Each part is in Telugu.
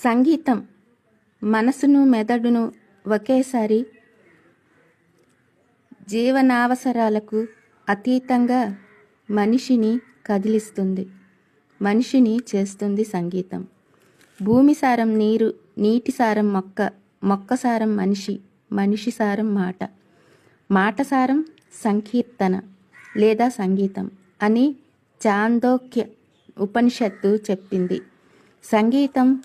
సంగీతం మనసును మెదడును ఒకేసారి జీవనావసరాలకు అతీతంగా మనిషిని కదిలిస్తుంది. మనిషిని చేస్తుంది సంగీతం. భూమి సారం నీరు నీటి సారం మొక్క మొక్క సారం మనిషి మనిషి సారం మాట. మాట సారం సంకీర్తన లేదా సంగీతం అని చాందోక్య ఉపనిషత్తు చెప్పింది. సంగీతం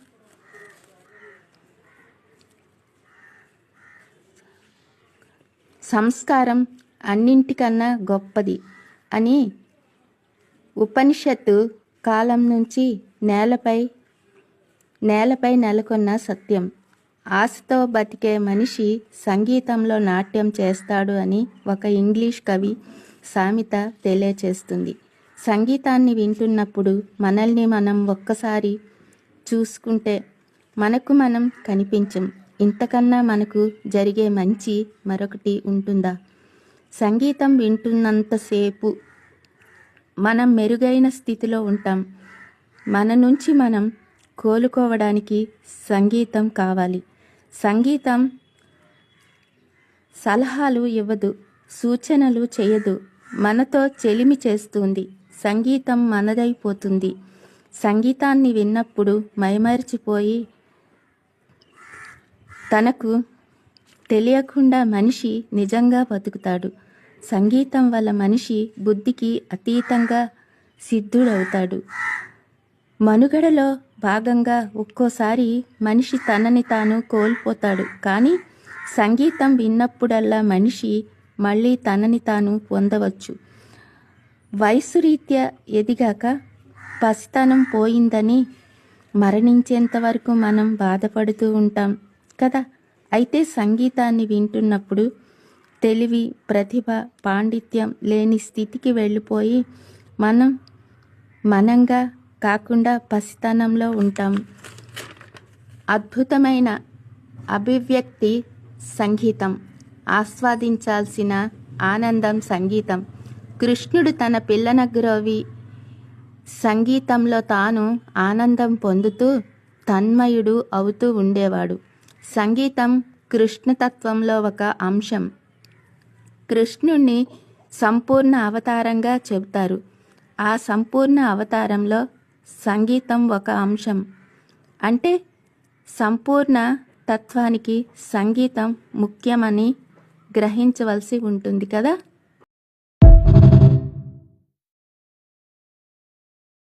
సంస్కారం అన్నింటికన్నా గొప్పది అని ఉపనిషత్తు కాలం నుంచి నేలపై నేలపై నెలకొన్న సత్యం. ఆశతో బతికే మనిషి సంగీతంలో నాట్యం చేస్తాడు అని ఒక ఇంగ్లీష్ కవి సామెత తెలియచేస్తుంది. సంగీతాన్ని వింటున్నప్పుడు మనల్ని మనం ఒక్కసారి చూసుకుంటే మనకు మనం కనిపించం. ఇంతకన్నా మనకు జరిగే మంచి మరొకటి ఉంటుందా? సంగీతం వింటున్నంతసేపు మనం మెరుగైన స్థితిలో ఉంటాం. మన నుంచి మనం కోలుకోవడానికి సంగీతం కావాలి. సంగీతం సలహాలు ఇవ్వదు సూచనలు చేయదు. మనతో చెలిమి చేస్తుంది. సంగీతం మనదైపోతుంది. సంగీతాన్ని విన్నప్పుడు మైమరిచిపోయి తనకు తెలియకుండా మనిషి నిజంగా బతుకుతాడు. సంగీతం వల్ల మనిషి బుద్ధికి అతీతంగా సిద్ధుడవుతాడు. మనుగడలో భాగంగా ఒక్కోసారి మనిషి తనని తాను కోల్పోతాడు. కానీ సంగీతం విన్నప్పుడల్లా మనిషి మళ్ళీ తనని తాను పొందవచ్చు. వయసు రీత్యా ఎదిగాక పసితనం పోయిందని మరణించేంత వరకు మనం బాధపడుతూ ఉంటాం. కదా? అయితే సంగీతాన్ని వింటున్నప్పుడు తెలివి ప్రతిభ పాండిత్యం లేని స్థితికి వెళ్ళిపోయి మనం మనంగా కాకుండా పసితనంలో ఉంటాం. అద్భుతమైన అభివ్యక్తి సంగీతం ఆస్వాదించాల్సిన ఆనందం సంగీతం. కృష్ణుడు తన పిల్లన గ్రోవి సంగీతంలో తాను ఆనందం పొందుతూ తన్మయుడు అవుతూ ఉండేవాడు. సంగీతం కృష్ణతత్వంలో ఒక అంశం. కృష్ణుణ్ణి సంపూర్ణ అవతారంగా చెబుతారు. ఆ సంపూర్ణ అవతారంలో సంగీతం ఒక అంశం. అంటే సంపూర్ణ తత్వానికి సంగీతం ముఖ్యమని గ్రహించవలసి ఉంటుంది కదా?